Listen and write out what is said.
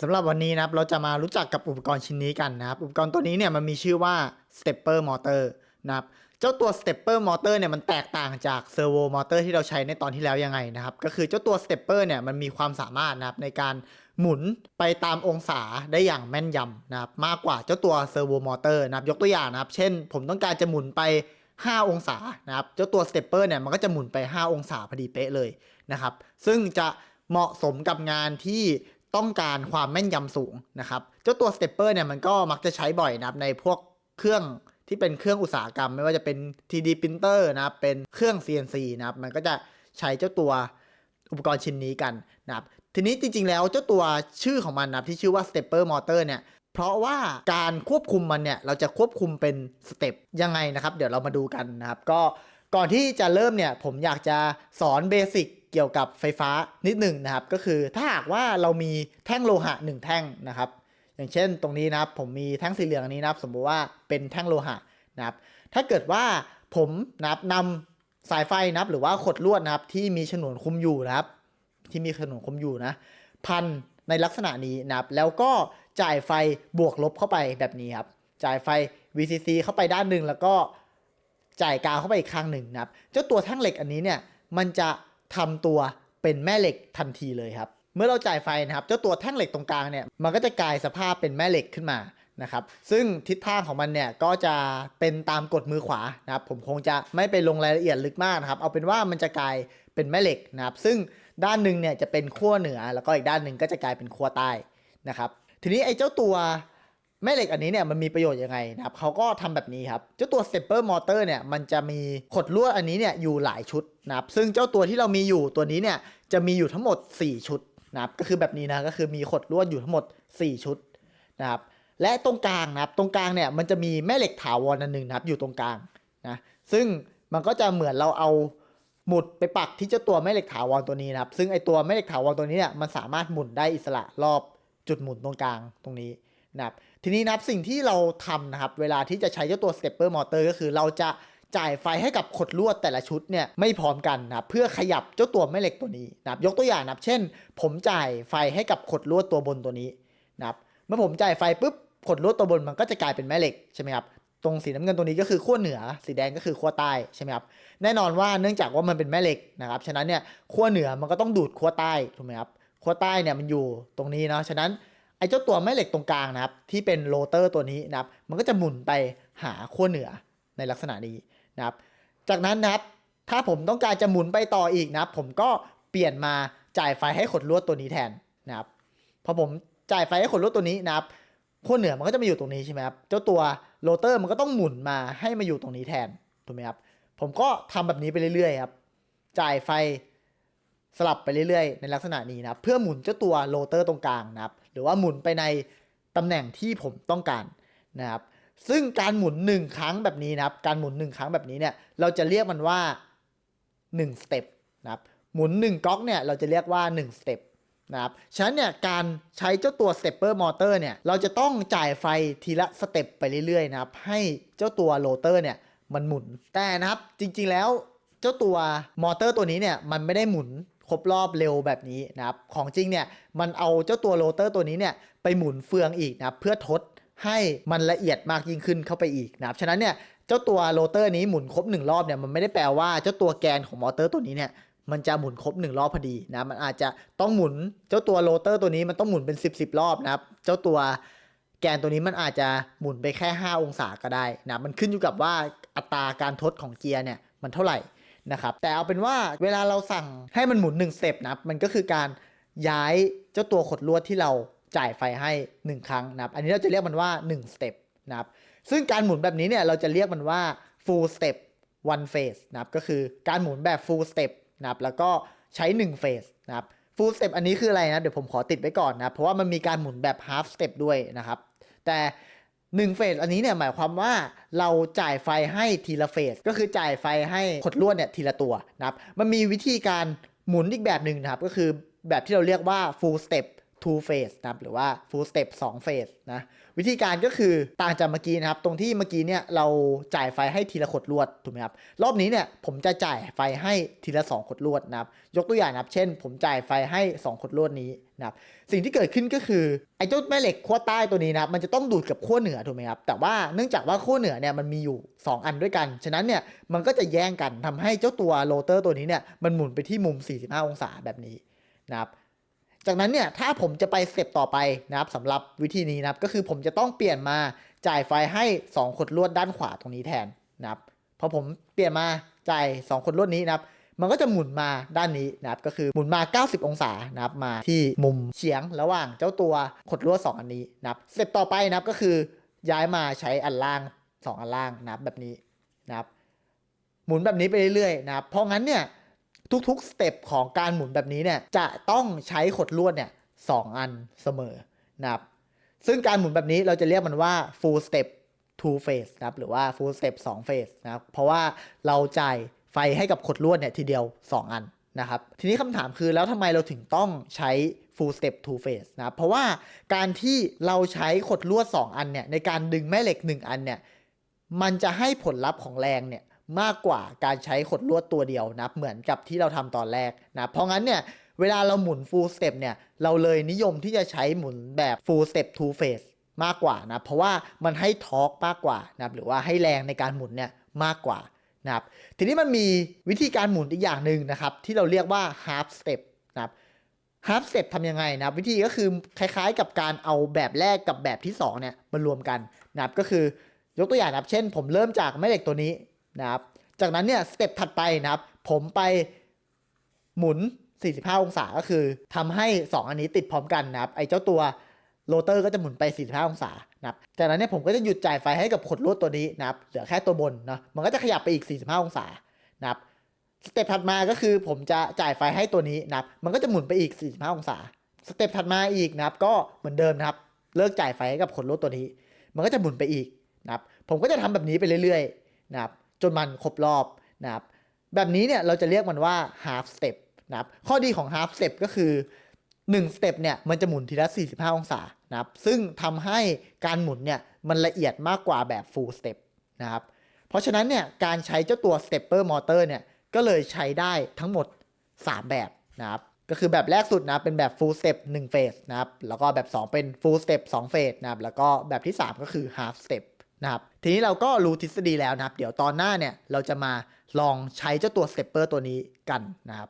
สำหรับวันนี้นะครับเราจะมารู้จักกับอุปกรณ์ชิ้นนี้กันนะครับ อุปกรณ์ตัวนี้เนี่ยมันมีชื่อว่า Stepper Motor นะครับเจ้าตัว Stepper Motor เนี่ยมันแตกต่างจาก Servo Motor ที่เราใช้ในตอนที่แล้วยังไงนะครับ ก็คือเจ้าตัว Stepper เนี่ยมันมีความสามารถนะครับในการหมุนไปตามองศาได้อย่างแม่นยำนะครับมากกว่าเจ้าตัว Servo Motor นะครับยกตัวอย่างนะครับ เช่น ผมต้องการจะหมุนไป 5 องศานะครับเจ้าตัว Stepper เนี่ยมันก็จะหมุนไป 5 องศาพอดีเป๊ะเลยนะครับซึ่งจะเหมาะสมกับงานที่ ต้องการความแม่นยำสูงนะครับ เจ้าตัว Stepper เนี่ยมันก็มักจะใช้บ่อยนะครับในพวกเครื่องที่เป็นเครื่องอุตสาหกรรม ไม่ว่าจะเป็น 3D printer นะครับเป็นเครื่อง CNC นะครับมันก็จะใช้เจ้าตัวอุปกรณ์ชิ้นนี้กันนะครับทีนี้จริงๆแล้วเจ้าตัวชื่อของมันนะครับที่ชื่อว่า Stepper Motor เนี่ยเพราะว่าการควบคุมมันเนี่ยเราจะควบคุมเป็นสเต็ปยังไงนะครับ เดี๋ยวเรามาดูกันนะครับ ก็ก่อนที่จะเริ่มเนี่ยผมอยากจะสอนเบสิก กี่ยวกับไฟฟ้านิดหนึ่งนะครับ ก็คือถ้าหากว่าเรามีแท่งโลหะหนึ่งแท่งนะครับ อย่างเช่นตรงนี้นะครับผมมีแท่งสีเหลืองอันนี้นะครับ สมมุติว่าเป็นแท่งโลหะนะครับ ถ้าเกิดว่าผมนะครับนำสายไฟนะครับหรือว่าขดลวดนะครับที่มีฉนวนคุมอยู่นะครับ ที่มีฉนวนคุมอยู่นะ พันในลักษณะนี้นะครับ แล้วก็จ่ายไฟบวกลบเข้าไปแบบนี้ครับ จ่ายไฟ VCC เข้าไปด้านหนึ่งแล้วก็จ่ายกาวเข้าไปอีกข้างหนึ่งนะครับ เจ้าตัวแท่งเหล็กอันนี้เนี่ยมันจะ ทำตัวเป็นแม่เหล็กทันทีเลยครับ เมื่อเราจ่ายไฟนะครับ เจ้าตัวแท่งเหล็กตรงกลางเนี่ยมันก็จะกลายสภาพเป็นแม่เหล็กขึ้นมานะครับ ซึ่งทิศทางของมันเนี่ยก็จะเป็นตามกฎมือขวานะครับ ผมคงจะไม่ไปลงรายละเอียดลึกมากนะครับ เอาเป็นว่ามันจะกลายเป็นแม่เหล็กนะครับ ซึ่งด้านหนึ่งเนี่ยจะเป็นขั้วเหนือ แล้วก็อีกด้านหนึ่งก็จะกลายเป็นขั้วใต้นะครับ ทีนี้ไอ้เจ้าตัว แม่เหล็กอันนี้เนี่ยมันมีประโยชน์ยังไงนะครับเขาก็ทำแบบนี้ครับ เจ้าตัว stepper motor เนี่ยมันจะมีขดลวดอันนี้เนี่ยอยู่หลายชุดนะครับซึ่งเจ้าตัวที่เรามีอยู่ตัวนี้เนี่ยจะมีอยู่ทั้งหมด 4 ชุดนะครับก็คือแบบนี้นะก็คือมีขดลวดอยู่ทั้งหมด 4 ชุดนะครับและตรงกลางนะครับตรงกลางเนี่ยมันจะมีแม่เหล็กถาวรอันหนึ่งนะครับอยู่ตรงกลางนะซึ่งมันก็จะเหมือนเราเอาหมุดไปปักที่เจ้าตัวแม่เหล็กถาวรตัวนี้นะครับ ซึ่งไอตัวแม่เหล็กถาวรตัวนี้เนี่ยมันสามารถหมุนได้อิสระรอบจุดหมุนตรงกลางตรงนี้ นะครับทีนี้นะครับสิ่งที่เราทำนะครับเวลาที่จะใช้เจ้าตัว stepper motor ก็คือเราจะจ่ายไฟให้กับขดลวดแต่ละชุดเนี่ยไม่พร้อมกันนะครับเพื่อขยับเจ้าตัวแม่เหล็กตัวนี้นะครับยกตัวอย่างนับเช่น ผมจ่ายไฟให้กับขดลวดตัวบนตัวนี้นะครับเมื่อผมจ่ายไฟปุ๊บขดลวดตัวบนมันก็จะกลายเป็นแม่เหล็กใช่ไหมครับตรงสีน้ำเงินตัวนี้ก็คือขั้วเหนือ สีแดงก็คือขั้วใต้ใช่ไหมครับแน่นอนว่าเนื่องจากว่ามันเป็นแม่เหล็กนะครับฉะนั้นเนี่ยขั้วเหนือมันก็ต้องดูดขั้วใต้ถูกไหมครับขั้วใต้เนี่ยมันอยู่ตรงนี้เนาะฉะนั้น ไอ้เจ้าตัวแม่เหล็กตรงกลางนะครับ ที่เป็นโรเตอร์ตัวนี้นะครับ มันก็จะหมุนไปหาขั้วเหนือในลักษณะนี้นะครับ จากนั้นนะครับ ถ้าผมต้องการจะหมุนไปต่ออีกนะครับ ผมก็เปลี่ยนมาจ่ายไฟให้ขดลวดตัวนี้แทนนะครับพอผมจ่ายไฟให้ขดลวดตัวนี้นะครับขั้วเหนือมันก็จะมาอยู่ตรงนี้ใช่ไหมครับเจ้าตัวโรเตอร์มันก็ต้องหมุนมาให้มาอยู่ตรงนี้แทนถูกไหมครับผมก็ทำแบบนี้ไปเรื่อยๆครับจ่ายไฟ สลับไปเรื่อยๆ ในลักษณะนี้นะเพื่อหมุนเจ้าตัวโรเตอร์ตรงกลางนะครับหรือว่าหมุนไปในตำแหน่งที่ผมต้องการนะครับซึ่งการหมุน 1 ครั้งแบบนี้นะครับการหมุน 1 ครั้งแบบนี้เนี่ยเราจะเรียกมันว่า1สเต็ปนะครับหมุน 1ก๊อกเนี่ยเราจะเรียกว่า1สเต็ปนะครับฉะนั้นเนี่ยการใช้เจ้าตัว stepper motor เนี่ยเราจะต้องจ่ายไฟทีละสเต็ปไปเรื่อยๆนะครับให้เจ้าตัวโรเตอร์เนี่ยมันหมุนแต่นะครับจริงๆแล้วเจ้าตัวมอเตอร์ตัวนี้เนี่ยมันไม่ได้หมุน ครบรอบเร็วแบบนี้นะครับของจริงเนี่ยมันเอาเจ้าตัวโรเตอร์ตัวนี้เนี่ยไปหมุนเฟืองอีกนะเพื่อทดให้มันละเอียดมากยิ่งขึ้นเข้าไปอีกนะครับฉะนั้นเนี่ยเจ้าตัวโรเตอร์นี้หมุนครบหนึ่งรอบเนี่ยมันไม่ได้แปลว่าเจ้าตัวแกนของมอเตอร์ตัวนี้เนี่ยมันจะหมุนครบหนึ่งรอบพอดีนะมันอาจจะต้องหมุนเจ้าตัวโรเตอร์ตัวนี้มันต้องหมุนเป็น 10บสรอบนะครับเจ้าตัวแกนตัวนี้มันอาจจะหมุนไปแค่ 5 องศาก็ได้นะมันขึ้นอยู่กับว่าอัตราการทดของเกียร์เนี่ยมันเท่าไหร่ นะครับ แต่เอาเป็นว่าเวลาเราสั่งให้มันหมุน1สเต็ปนับมันก็คือการย้ายเจ้าตัวขดลวดที่เราจ่ายไฟให้ 1 ครั้งนะครับ อันนี้เราจะเรียกมันว่า1สเต็ปนะครับ ซึ่งการหมุนแบบนี้เนี่ยเราจะเรียกมันว่า full step one phase นะครับ ก็คือการหมุนแบบ full step นะครับ แล้วก็ใช้ 1 phase นะครับ full step อันนี้คืออะไรนะ เดี๋ยวผมขอติดไว้ก่อนนะ เพราะว่ามันมีการหมุนแบบ half step ด้วยนะครับ แต่ 1เฟสอันนี้เนี่ยหมายความว่าเราจ่ายไฟให้ทีละเฟส ก็คือจ่ายไฟให้ขดลวดเนี่ยทีละตัวนะครับ มันมีวิธีการหมุนอีกแบบหนึ่งนะครับ ก็คือแบบที่เราเรียกว่า full step two phase นะครับหรือว่า full step 2 phase นะวิธีการก็คือต่างจากเมื่อกี้นะครับ ตรงที่เมื่อกี้เนี่ยเราจ่ายไฟให้ทีละขดลวดถูกไหมครับรอบนี้เนี่ยผมจะจ่ายไฟให้ทีละ 2 ขดลวดนะครับยกตัวอย่างนะครับ เช่น ผมจ่ายไฟให้ 2 ขดลวดนี้นะครับสิ่งที่เกิดขึ้นก็คือไอ้เจ้าแม่เหล็กขั้วใต้ตัวนี้นะครับมันจะต้องดูดกับขั้วเหนือถูกไหมครับแต่ว่าเนื่องจากว่าขั้วเหนือเนี่ยมันมีอยู่ 2 อันด้วยกัน ฉะนั้นเนี่ยมันก็จะแย่งกันทำให้เจ้าตัวโรเตอร์ตัวนี้เนี่ยมันหมุนไปที่มุม 45 องศาแบบนี้นะครับ จากนั้นเนี่ยถ้าผมจะไปสเต็ปต่อไปนะครับสำหรับวิธีนี้นะครับก็คือผมจะต้องเปลี่ยนมาจ่ายไฟให้ 2 ขดลวดด้านขวาตรงนี้แทนนะครับพอผมเปลี่ยนมาจ่าย 2 ขดลวดนี้นะครับมันก็จะหมุนมาด้านนี้นะครับก็คือหมุนมา 90 องศานะครับมาที่มุมเฉียงระหว่างเจ้าตัวขดลวด 2 อันนี้นะครับสเต็ปต่อไปนะครับก็คือย้ายมาใช้อันล่าง 2 อันล่างนะครับแบบนี้นะครับหมุนแบบนี้ไปเรื่อยๆนะครับเพราะงั้นเนี่ย ทุกๆสเต็ปของการหมุนแบบนี้เนี่ยจะต้องใช้ขดลวดเนี่ยสองอันเสมอนะครับซึ่งการหมุนแบบนี้เราจะเรียกมันว่า full step two phase นะครับหรือว่า full step 2 phase นะครับเพราะว่าเราจ่ายไฟให้กับขดลวดเนี่ยทีเดียว 2 อันนะครับทีนี้คำถามคือแล้วทำไมเราถึงต้องใช้ full step two phase นะครับเพราะว่าการที่เราใช้ขดลวด 2 อันเนี่ยในการดึงแม่เหล็ก 1 อันเนี่ยมันจะให้ผลลัพธ์ของแรงเนี่ย มากกว่าการใช้ขดลวดตัวเดียวนับเหมือนกับที่เราทำตอนแรกนะเพราะงั้นเนี่ยเวลาเราหมุน full step เนี่ยเราเลยนิยมที่จะใช้หมุนแบบ full step two phase มากกว่านะเพราะว่ามันให้ทอร์กมากกว่านะหรือว่าให้แรงในการหมุนเนี่ยมากกว่านะครับทีนี้มันมีวิธีการหมุนอีกอย่างหนึ่งนะครับที่เราเรียกว่า half step นะครับ half step ทำยังไงนะวิธีก็คือคล้ายๆ กับการเอาแบบแรกกับแบบที่สองเนี่ยมารวมกันนะครับก็คือยกตัวอย่างนะครับเช่น ผมเริ่มจากแม่เหล็กตัวนี้ นะครับ จากนั้นเนี่ยสเต็ปถัดไปนะครับ ผมไปหมุน 45 องศาก็คือทำให้ 2 อันนี้ติดพร้อมกันนะครับ ไอ้เจ้าตัวโรเตอร์ก็จะหมุนไป 45 องศานะครับ จากนั้นเนี่ยผมก็จะหยุดจ่ายไฟให้กับขดลวดตัวนี้นะครับ เหลือแค่ตัวบนเนาะ มันก็จะขยับไปอีก 45 องศานะครับ สเต็ปถัดมาก็คือผมจะจ่ายไฟให้ตัวนี้นะครับ มันก็จะหมุนไปอีก 45 องศา สเต็ปถัดมาอีกนะครับ ก็เหมือนเดิมนะครับ เลิกจ่ายไฟให้กับขดลวดตัวนี้ มันก็จะหมุนไปอีกนะครับ ผมก็จะทำแบบนี้ไปเรื่อยๆนะครับ จนมันครบรอบนะครับแบบนี้เนี่ยเราจะเรียกมันว่า half step นะครับข้อดีของ half step ก็คือ 1 step เนี่ยมันจะหมุนทีละ 45 องศานะครับซึ่งทำให้การหมุนเนี่ยมันละเอียดมากกว่าแบบ full step นะครับเพราะฉะนั้นเนี่ยการใช้เจ้าตัว stepper motor เนี่ยก็เลยใช้ได้ทั้งหมด 3 แบบนะครับก็คือแบบแรกสุดนะเป็นแบบ full step 1 phase นะครับแล้วก็แบบ 2 เป็น full step 2 phase นะครับแล้วก็แบบที่ 3 ก็คือ half step นะครับทีนี้เราก็รู้ทฤษฎีแล้วนะครับ เดี๋ยวตอนหน้าเนี่ยเราจะมาลองใช้เจ้าตัวสเตปเปอร์ตัวนี้กันนะครับ